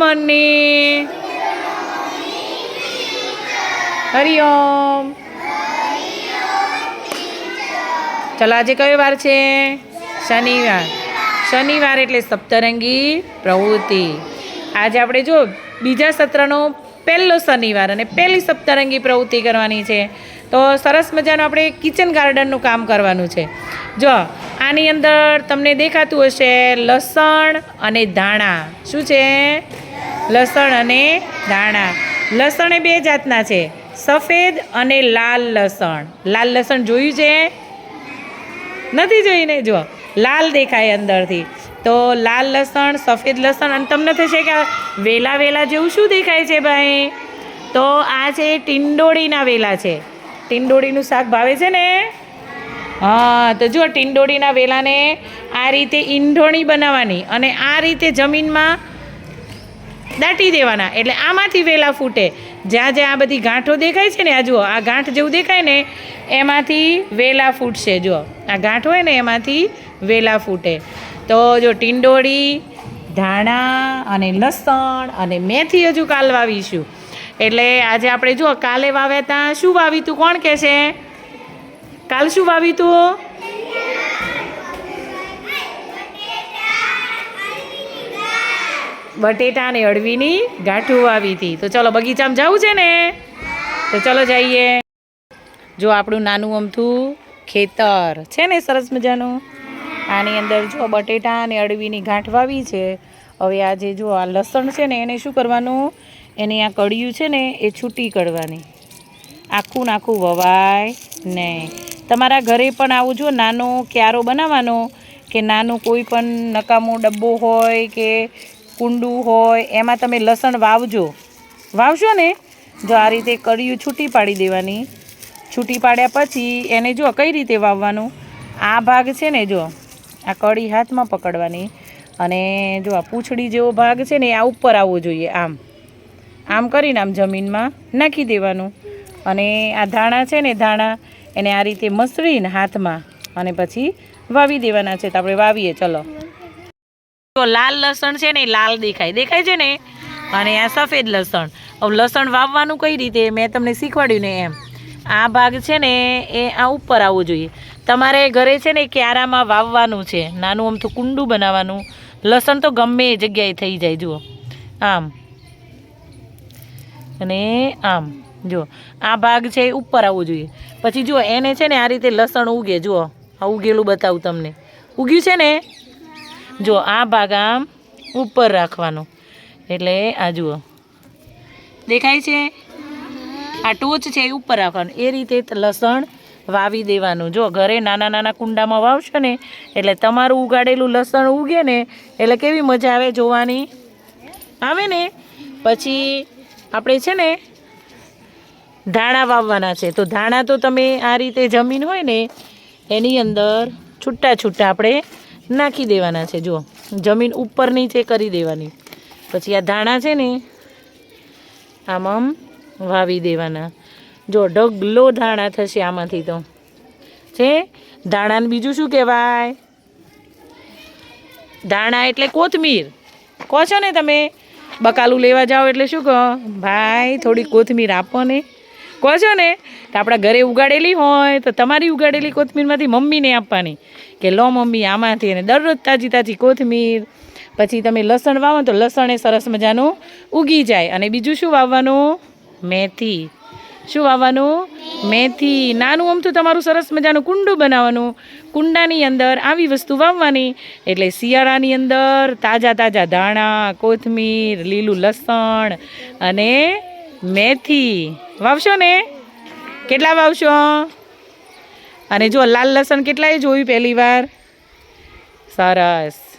Morning Hariom ચલો આજે કયો વાર છે શનિવાર શનિવાર એટલે સપ્તરંગી પ્રવૃત્તિ. આજે આપણે જો બીજા સત્રનો પહેલો શનિવાર અને પહેલી સપ્તરંગી પ્રવૃત્તિ કરવાની છે. તો સરસ મજાનું આપણે કિચન ગાર્ડનનું કામ કરવાનું છે. જો, આની અંદર તમને દેખાતું હશે લસણ અને ધાણા. શું છે? લસણ અને ધાણા. લસણ એ બે જાતના છે. સફેદ અને લાલ લસણ. લાલ લસણ જોયું છે? નથી જોઈને? જો, લાલ દેખાય અંદરથી. તો લાલ લસણ, સફેદ લસણ અને તમને થશે કે વેલા વેલા જેવું શું દેખાય છે ભાઈ? તો આ છે ટીંડોળીના વેલા છે. ટીંડોળીનું શાક ભાવે છે ને? હા, તો જો ટીંડોળીના વેલાને આ રીતે ઈંઢોણી બનાવવાની અને આ રીતે જમીનમાં દાટી દેવાના. એટલે આમાંથી વેલા ફૂટે. જ્યાં જ્યાં આ બધી ગાંઠો દેખાય છે ને, આ જુઓ, આ ગાંઠ જેવું દેખાય ને, એમાંથી વેલા ફૂટશે જો આ ગાંઠ હોય ને, એમાંથી વેલા ફૂટે. તો જો ટીંડોળી, ધાણા અને લસણ અને મેથી હજુ કાલ વાવીશું એટલે આજે આપણે જુઓ, કાલે વાવ્યા ત્યાં શું વાવ્યું તું કોણ કહે છે કાલ શું વાવી તું બટેટા અને અળવીની ગાંઠું વાવી હતી. તો ચલો બગીચામાં જવું છે ને? તો ચલો જઈએ. જો આપણું નાનું અમથું ખેતર. છે ને સરસ મજાનું? આની અંદર જો બટેટા અને અળવીની ગાંઠ વાવી છે. હવે આ જે જો આ લસણ છે ને, એને શું કરવાનું? એની આ કડિયું છે ને, એ છૂટી કરવાની. આખું નાખું વવાય નહીં તમારા ઘરે પણ આવું જો નાનો ક્યારો બનાવવાનો કે નાનું કોઈ પણ નકામો ડબ્બો હોય કે કુંડું હોય, એમાં તમે લસણ વાવજો. વાવશો ને? જો આ રીતે કળિયું છૂટી પાડી દેવાની. છૂટી પાડ્યા પછી એને જો કઈ રીતે વાવવાનું? આ ભાગ છે ને જો, આ કળી હાથમાં પકડવાની અને જો આ પૂંછડી જેવો ભાગ છે ને આ ઉપર આવવો જોઈએ આમ. આમ કરીને આમ જમીનમાં નાખી દેવાનું. અને આ ધાણા છે ને ધાણા એને આ રીતે મસળીને હાથમાં અને પછી વાવી દેવાના છે તો આપણે વાવીએ, ચલો. તો લાલ લસણ છે ને લાલ દેખાય. દેખાય છે ને? અને આ સફેદ લસણ. હવે લસણ વાવવાનું કઈ રીતે? મેં તમને શીખવાડ્યું ને એમ. આ ભાગ છે ને એ આ ઉપર આવવું જોઈએ. તમારે ઘરે છે ને ક્યારામાં વાવવાનું છે. નાનું આમ તો કુંડું બનાવવાનું. લસણ તો ગમે એ જગ્યાએ થઈ જાય, જુઓ. આમ. અને આમ. જો આ ભાગ છે ઉપર આવવો જોઈએ. પછી જુઓ, એને છે ને આ રીતે લસણ ઉગે, જુઓ, આ ઉગેલું બતાવું તમને. ઉગ્યું છે ને? જો આ ભાગ આમ ઉપર રાખવાનો. એટલે આ જુઓ. દેખાય છે? આ ટોચ છે એ ઉપર રાખવાનું. એ રીતે લસણ વાવી દેવાનું. જો ઘરે નાના નાના કુંડામાં વાવશો ને, એટલે તમારું ઉગાડેલું લસણ ઉગે ને, એટલે કેવી મજા આવે જોવાની. આવે ને? પછી આપણે છે ને ધાણા વાવવાના છે. તો ધાણા તો તમે આ રીતે જમીન હોય ને, એની અંદર છૂટા છૂટા આપણે નાખી દેવાના છે. જો જમીન ઉપર નીચે કરી દેવાની. પછી આ ધાણા છે ને, આમ આમ વાવી દેવાના. જો ઢગલો ધાણા થશે આમાંથી તો. છે? ધાણાને બીજું શું કહેવાય? ધાણા એટલે કોથમીર. કહો છો ને તમે, બકાલું લેવા જાઓ એટલે શું કહો? ભાઈ, થોડી કોથમીર આપો ને. કહો છો ને તો આપણા ઘરે ઉગાડેલી હોય તો તમારી ઉગાડેલી કોથમીરમાંથી મમ્મીને આપવાની. કે લો મમ્મી, આમાંથી અને દરરોજ તાજી તાજી કોથમીર, પછી તમે લસણ વાવો તો લસણ એ સરસ મજાનું ઉગી જાય. અને બીજું શું વાવવાનું? મેથી. શું વાવવાનું? મેથી. નાનું અમથું તમારું સરસ મજાનું કુંડું બનાવવાનું. કુંડાની અંદર આવી વસ્તુ વાવવાની. એટલે શિયાળાની અંદર તાજા તાજા ધાણા, કોથમીર, લીલું લસણ અને મેથી. વાવશો ને? કેટલા વાવશો? અને જો લાલ લસણ કેટલાય જોયું પહેલી વાર? સરસ.